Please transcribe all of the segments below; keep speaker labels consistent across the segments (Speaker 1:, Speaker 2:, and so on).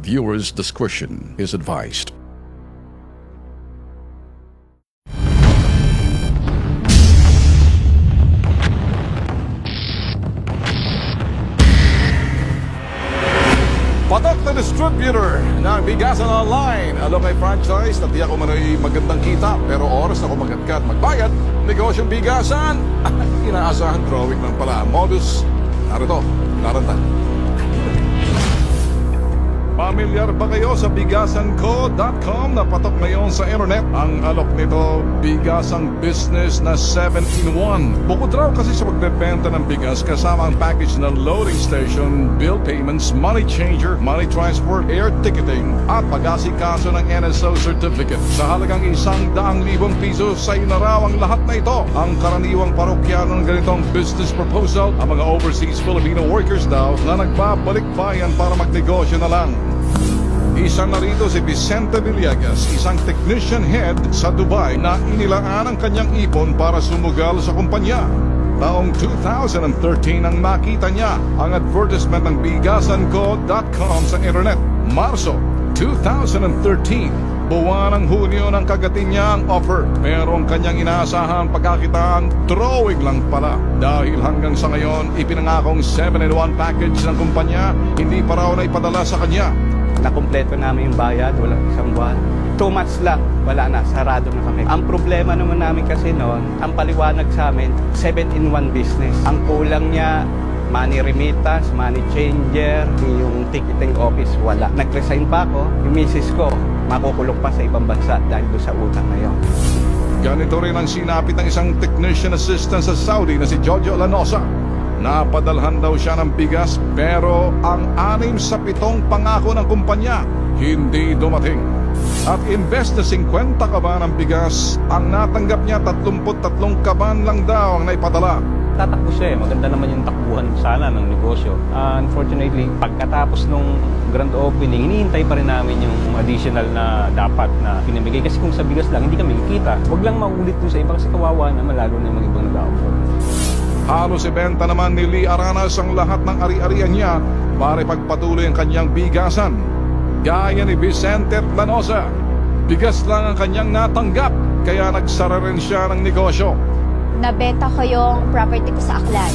Speaker 1: Viewers' discretion is advised.
Speaker 2: Patok na distributor ng bigasan online. Alok ay franchise na tiyak umano'y magandang kita pero oras na kumagat magbayad. Negosyong bigasan. Inaasahan drawing lang pala. Modus. Narito. Naranta. Pamilyar ba kayo sa bigasanco.com na patok ngayon sa internet? Ang alok nito, bigasang business na 7-in-1. Bukod raw kasi sa pagbebenta ng bigas kasama ang package ng loading station, bill payments, money changer, money transfer, air ticketing, at pag-asikaso ng NSO certificate. Sa halagang isang daang libong piso sa inaraw ang lahat na ito. Ang karaniwang parokyano ng ganitong business proposal, ang mga overseas Filipino workers daw na nagbabalik bayan para magnegosyo na lang. Isa na rito si Vicente Villegas, isang technician head sa Dubai na inilaan ang kanyang ipon para sumugal sa kumpanya. Taong 2013 ang makita niya ang advertisement ng bigasanco.com sa internet. Marso 2013, buwan ng Hunyo ng kagatin niya ang offer. Pero ang kanyang inaasahan pagkakitaan, drawing lang pala. Dahil hanggang sa ngayon, ipinangakong 7-in-1 package ng kumpanya, hindi pa raw na ipadala sa kanya.
Speaker 3: Nakumpleto namin yung bayad, wala isang buwan. Two months lang, wala na, sarado na kami. Ang problema naman namin kasi noon, ang paliwanag sa amin, 7-in-1 business. Ang kulang niya, money remittance, money changer, yung ticketing office, wala. Nag-resign pa ako, yung misis ko, makukulong pa sa ibang bansa dahil doon sa utang na.
Speaker 2: Ganito rin ang sinapit ng isang technician assistant sa Saudi na si Jojo Lanosa. Napadalhan daw siya ng bigas pero ang anim sa pitong pangako ng kumpanya hindi dumating. At imbes na 50 kaban ng bigas, ang natanggap niya 33 kaban lang daw ang naipadala.
Speaker 4: tatakbo siya eh. Maganda naman yung takbuhan sana ng negosyo. Ah, unfortunately, pagkatapos nung grand opening, hinihintay pa rin namin yung additional na dapat na pinamigay. Kasi kung sa bigas lang, hindi kami kikita. Huwag lang maulit dun sa iba kasi kawawa naman, lalo na yung mga ibang.
Speaker 2: Halos ibenta naman ni Lee Aranas ang lahat ng ari-arian niya para ipagpatuloy ang kanyang bigasan. Gaya ni Vicente Lanosa, bigas lang ang kanyang natanggap kaya nagsara rin siya ng negosyo.
Speaker 5: Nabenta ko yung property ko sa Aklan.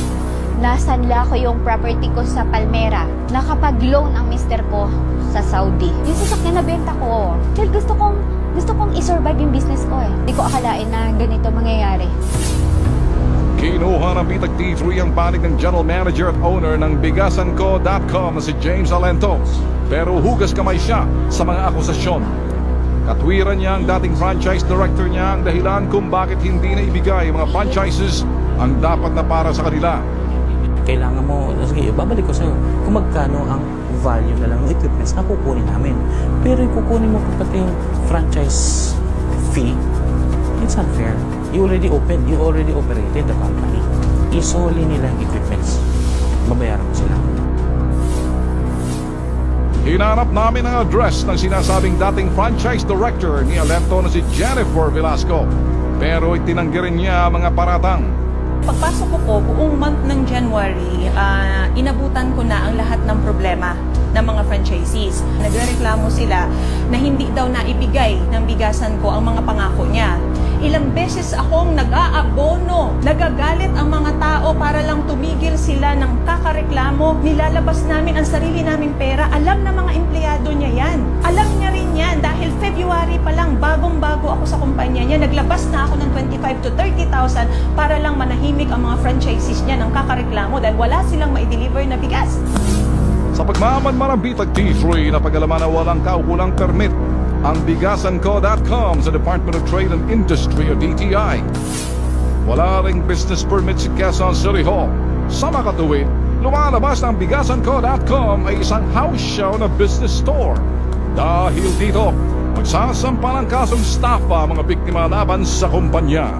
Speaker 5: Nasanla ko yung property ko sa Palmera. Nakapag-loan ang mister ko sa Saudi. Yung sasakyan na benta ko. Dahil gusto kong, gusto kong isurvive yung business ko eh. Hindi ko akalain na ganito mangyayari.
Speaker 2: Kinuha ng Bitag T3 ang panig ng General Manager at owner ng Bigasanco.com na si James Alentos. Pero hugas kamay siya sa mga akusasyon. Katwiran niya ang dating franchise director niya ang dahilan kung bakit hindi na ibigay mga franchises ang dapat na para sa kanila.
Speaker 6: kailangan mo, sige, babalik ko sa'yo kung magkano ang value na lang ng equipments na kukunin namin. Pero kukunin mo pati yung franchise fee, it's unfair. You already opened, you already operated the company. Isoli nila yung equipments. Babayaran mo sila.
Speaker 2: Hinanap namin ang address ng sinasabing dating franchise director ni Alento na si Jennifer Velasco. Pero itinanggi rin niya ang mga paratang.
Speaker 7: Pagpasok ko po, buong month ng January, ah, inabutan ko na ang lahat ng problema ng mga franchisees. Nagrereklamo sila na hindi daw naibigay ng bigasan ko ang mga pangako niya. Ilang beses akong nag-aabono. Nagagalit ang mga tao para lang tumigil sila ng kakareklamo. Nilalabas namin ang sarili naming pera. Alam na mga empleyado niya yan. Alam niya rin yan dahil February pa lang, bagong-bago ako sa kumpanya niya. Naglabas na ako ng 25 to 30,000 para lang manahimik ang mga franchisees niya ng kakareklamo dahil wala silang mai-deliver na bigas.
Speaker 2: Sa pagmamanman ng Bitag T3 na pag-alaman na walang kaukulang permit ang bigasanco.com sa Department of Trade and Industry o DTI. Wala ring business permit si Quezon City Hall. Sa makatuwid, lumalabas ang bigasanco.com ay isang house show na business store. Dahil dito, magsasampa ng kasong estafa ang mga biktima laban sa kumpanya.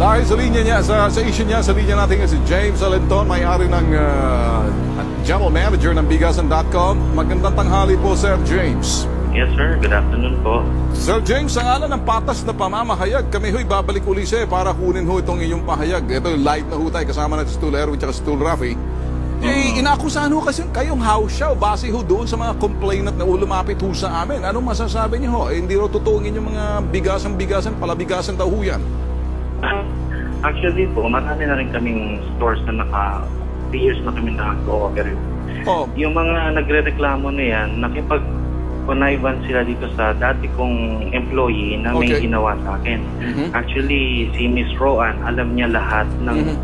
Speaker 2: Dahil sa linya niya, sa, sa issue niya, sa linya natin si James Alenton, may-ari ng uh, General Manager ng Bigasan.com. Magandang tanghali po, Sir James.
Speaker 8: Yes, sir. Good afternoon po.
Speaker 2: Sir James, sa ngalan ng patas na pamamahayag, kami ho'y babalik uli sa'yo para kunin ho itong iyong pahayag. Ito yung live na ho tayo, kasama natin si Tul Erwin at si Tul Rafi. Eh, inakusahan ho kasi kayong house show base ho doon sa mga complainant na ulumapit ho sa amin. Anong masasabi niyo ho? Eh, hindi ro tutuungin yung mga bigasan-bigasan, palabigasan daw ho yan.
Speaker 8: Actually po, marami na rin kaming stores na naka 3 years na kami nag-cooperate.
Speaker 2: Oh,
Speaker 8: Yung mga nagre-reklamo na yan, nakipag connivan sila dito sa dati kong employee na may
Speaker 2: Okay.
Speaker 8: ginawa sa akin.
Speaker 2: Mhm.
Speaker 8: Actually, si Miss Roan, alam niya lahat ng
Speaker 2: Mhm.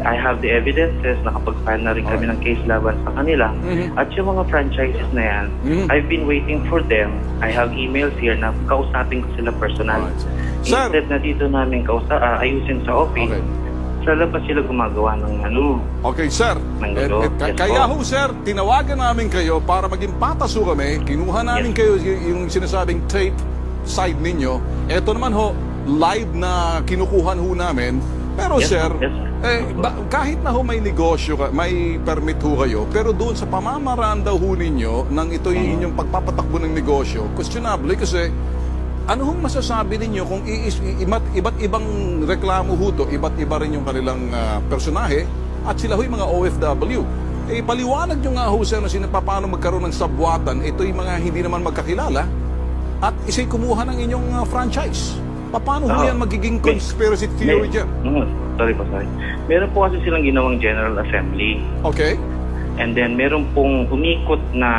Speaker 8: I have the evidences, nakapag-file na rin kami ng case laban sa kanila.
Speaker 2: Mhm.
Speaker 8: At yung mga franchises na yan,
Speaker 2: Mhm.
Speaker 8: I've been waiting for them. I have emails here na kausapin ko sila personal.
Speaker 2: Alright. Sir-
Speaker 8: Instead na dito namin kausa, ah, ayusin sa office,
Speaker 2: Okay.
Speaker 8: Sa labas sila gumagawa ng ano.
Speaker 2: Okay, sir.
Speaker 8: Ng
Speaker 2: Eh,
Speaker 8: gulo.
Speaker 2: eh, ka-
Speaker 8: Yes,
Speaker 2: kaya
Speaker 8: po.
Speaker 2: ho, sir, tinawagan namin kayo para maging patas ho kami. Kinuha namin
Speaker 8: Yes.
Speaker 2: kayo yung sinasabing tape side ninyo. Ito naman ho, live na kinukuhan ho namin. Pero
Speaker 8: Yes,
Speaker 2: sir,
Speaker 8: yes, sir.
Speaker 2: eh, ba- kahit na ho may negosyo, ka, may permit ho kayo, pero doon sa pamamaraan daw ho ninyo ng ito yung inyong pagpapatakbo ng negosyo, questionable kasi ano hong masasabi ninyo kung iba't, iba't ibang reklamo ho to, iba't iba rin yung kanilang ah, personahe at sila ho'y mga OFW. Eh, paliwanag nyo nga ho sir na sino paano magkaroon ng sabwatan, ito yung mga hindi naman magkakilala at isa'y kumuha ng inyong ah, franchise. Paano ho
Speaker 8: Oo.
Speaker 2: yan magiging
Speaker 8: May-
Speaker 2: conspiracy theory
Speaker 8: May-
Speaker 2: dyan?
Speaker 8: Mm, sorry po, sorry. Meron po kasi silang ginawang General Assembly.
Speaker 2: Okay?
Speaker 8: And then meron pong umikot na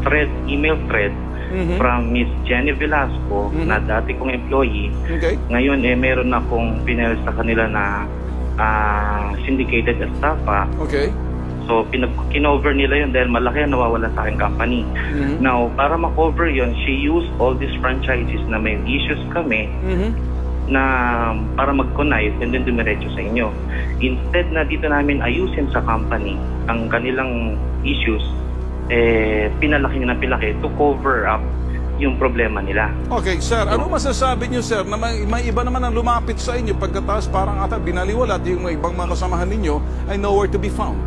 Speaker 8: thread, email thread
Speaker 2: Mhm.
Speaker 8: from Miss Jenny Velasco
Speaker 2: Mhm.
Speaker 8: na dati kong employee.
Speaker 2: Okay?
Speaker 8: Ngayon eh meron akong pinel sa kanila na ah, syndicated estafa.
Speaker 2: Okay?
Speaker 8: So pinag kinover nila yun dahil malaki ang nawawala sa aking company.
Speaker 2: Mhm.
Speaker 8: Now, para ma-cover yun, she used all these franchises na may issues kami
Speaker 2: Mhm.
Speaker 8: na para mag-connive and then dumiretso sa inyo. Instead na dito namin ayusin sa company ang kanilang issues, eh, pinalaki nila ng pilaki to cover up yung problema nila.
Speaker 2: Okay, sir, ano masasabi niyo, sir, na may, may iba naman ang lumapit sa inyo pagkatapos parang ata binaliwalat yung ibang mga kasamahan ninyo ay nowhere to be found?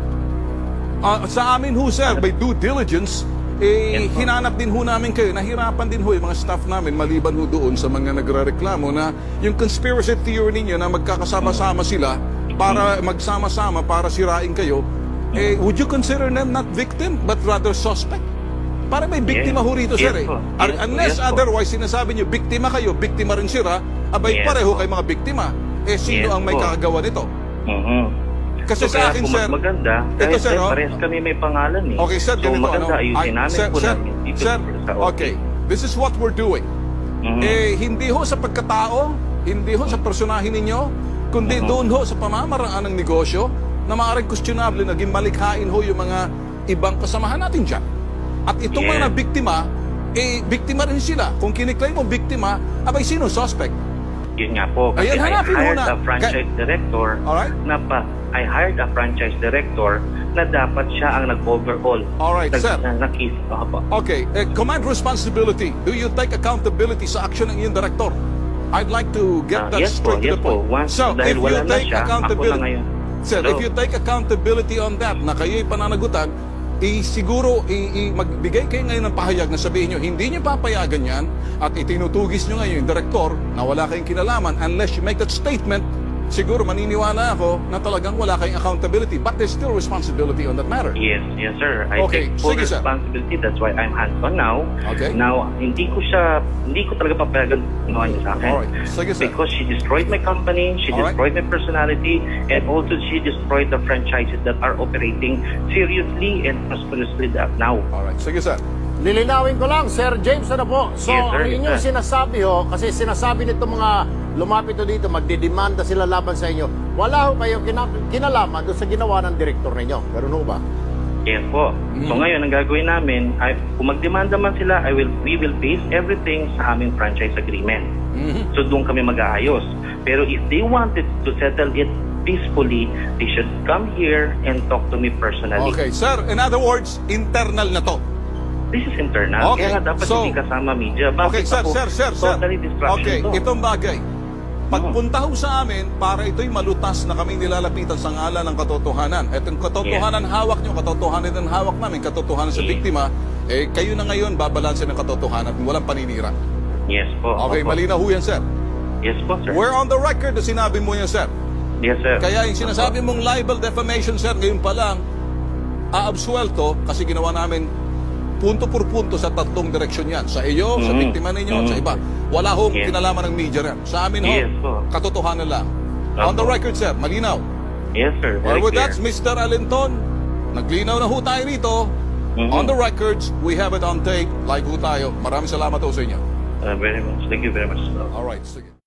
Speaker 2: Ah, sa amin ho, sir, by due diligence, eh,
Speaker 8: Yes,
Speaker 2: hinanap din ho namin kayo, nahirapan din ho yung mga staff namin maliban ho doon sa mga nagrereklamo na yung conspiracy theory ninyo na magkakasama-sama sila para magsama-sama para sirain kayo, eh, would you consider them not victim but rather suspect? Para may biktima
Speaker 8: Yes.
Speaker 2: ho rito,
Speaker 8: Yes
Speaker 2: sir. Eh.
Speaker 8: po. Yes
Speaker 2: Unless
Speaker 8: yes po.
Speaker 2: otherwise sinasabi nyo, biktima kayo, biktima rin sila, abay
Speaker 8: Yes
Speaker 2: pareho
Speaker 8: po.
Speaker 2: kayo mga biktima. Eh, sino
Speaker 8: Yes
Speaker 2: ang may
Speaker 8: po.
Speaker 2: kakagawa nito?
Speaker 8: Mhm.
Speaker 2: Kasi
Speaker 8: So,
Speaker 2: sa akin, sir,
Speaker 8: maganda,
Speaker 2: ito, sir, oh.
Speaker 8: parehas kami may pangalan eh.
Speaker 2: Okay, sir,
Speaker 8: so,
Speaker 2: ganito,
Speaker 8: maganda,
Speaker 2: ano?
Speaker 8: ayusin
Speaker 2: Ay,
Speaker 8: namin
Speaker 2: sir,
Speaker 8: po
Speaker 2: sir,
Speaker 8: namin dito
Speaker 2: sir, okay. This is what we're doing.
Speaker 8: Mhm.
Speaker 2: Eh, hindi ho sa pagkatao, hindi ho sa personahe ninyo, kundi
Speaker 8: Mhm.
Speaker 2: doon ho sa pamamaraan ng negosyo na maaaring questionable, naging malikhain ho yung mga ibang kasamahan natin dyan. At itong
Speaker 8: Yes.
Speaker 2: mga biktima, eh, biktima rin sila. Kung kiniklaim mo biktima, abay sino suspect?
Speaker 8: Yun nga po. Kasi
Speaker 2: Ayan,
Speaker 8: I
Speaker 2: hanapin mo
Speaker 8: hired
Speaker 2: na.
Speaker 8: a franchise director
Speaker 2: Alright?
Speaker 8: na pa, I hired a franchise director na dapat siya ang nag-overall.
Speaker 2: Alright,
Speaker 8: Nag-
Speaker 2: sir.
Speaker 8: Na, na case. Ah, po.
Speaker 2: Okay, eh, command responsibility. Do you take accountability sa action ng iyong director? I'd like to get
Speaker 8: Ah,
Speaker 2: that
Speaker 8: yes po,
Speaker 2: straight to
Speaker 8: yes
Speaker 2: the
Speaker 8: po.
Speaker 2: point.
Speaker 8: Once
Speaker 2: so, if you take
Speaker 8: siya,
Speaker 2: accountability, sir, if
Speaker 8: Hello?
Speaker 2: you take accountability on that, na kayo'y pananagutan, i siguro i, i- magbigay kayo ngayon ng pahayag na sabihin nyo, hindi nyo papayagan yan at itinutugis nyo ngayon yung director na wala kayong kinalaman unless you make that statement siguro maniniwala ako na talagang wala kayong accountability but there's still responsibility on that matter.
Speaker 8: Yes, yes sir. I
Speaker 2: Okay,
Speaker 8: take full
Speaker 2: sige, sir.
Speaker 8: responsibility. That's why I'm hands-on now.
Speaker 2: Okay.
Speaker 8: Now, hindi ko siya, hindi ko talaga papayagan ginawa niya sa akin.
Speaker 2: Alright, sige sir.
Speaker 8: Because she destroyed my company, she
Speaker 2: Alright.
Speaker 8: destroyed my personality, and also she destroyed the franchises that are operating seriously and prosperously that now.
Speaker 2: Alright, sige sir.
Speaker 9: Lilinawin ko lang, Sir James, ano po? So,
Speaker 8: Yes, sir.
Speaker 9: ang inyong
Speaker 8: Yes, sir.
Speaker 9: sinasabi ho, kasi sinasabi nito mga lumapit ho dito, magdidemanda sila laban sa inyo. Wala ho kayong kina- kinalaman doon sa ginawa ng direktor ninyo. Ganun ho ba?
Speaker 8: Yes po. So
Speaker 2: Mhm.
Speaker 8: ngayon, ang gagawin namin, ay, kung magdemanda man sila, I will, we will base everything sa aming franchise agreement.
Speaker 2: Mhm.
Speaker 8: So doon kami mag-aayos. Pero if they wanted to settle it peacefully, they should come here and talk to me personally.
Speaker 2: Okay, sir, in other words, internal na to.
Speaker 8: This is internal.
Speaker 2: Okay,
Speaker 8: Kaya nga dapat
Speaker 2: so-
Speaker 8: hindi kasama media. Bakit
Speaker 2: Okay, sir,
Speaker 8: ako
Speaker 2: sir, sir, sir.
Speaker 8: Totally distraction
Speaker 2: Okay,
Speaker 8: to.
Speaker 2: itong bagay. Pagpunta ho sa amin, para ito'y malutas na kami nilalapitan sa ngalan ng katotohanan. At yung katotohanan hawak nyo, katotohanan din hawak namin, katotohanan sa biktima, eh kayo na ngayon babalansin ng katotohanan at walang paninira.
Speaker 8: Yes po.
Speaker 2: Okay,
Speaker 8: Opo.
Speaker 2: malinaw ho yan, sir.
Speaker 8: Yes po, sir.
Speaker 2: We're on the record na sinabi mo yan, sir.
Speaker 8: Yes, sir.
Speaker 2: Kaya yung sinasabi mong libel defamation, sir, ngayon pa lang, aabsuelto kasi ginawa namin punto por punto sa tatlong direksyon yan. Sa iyo, sa
Speaker 8: Mhm.
Speaker 2: biktima ninyo,
Speaker 8: Mhm.
Speaker 2: sa iba. Wala hong
Speaker 8: Yes.
Speaker 2: kinalaman ng media yan. Sa amin ho,
Speaker 8: Yes po.
Speaker 2: katotohanan lang. On the record, sir, malinaw.
Speaker 8: Yes, sir. Very
Speaker 2: with
Speaker 8: clear.
Speaker 2: that, Mr. Alinton, naglinaw na ho tayo rito.
Speaker 8: Mhm.
Speaker 2: On the records, we have it on tape. Like ho tayo. Maraming salamat ho sa inyo.
Speaker 8: Uh, very much. Thank you very much. sir.
Speaker 2: Alright, sige.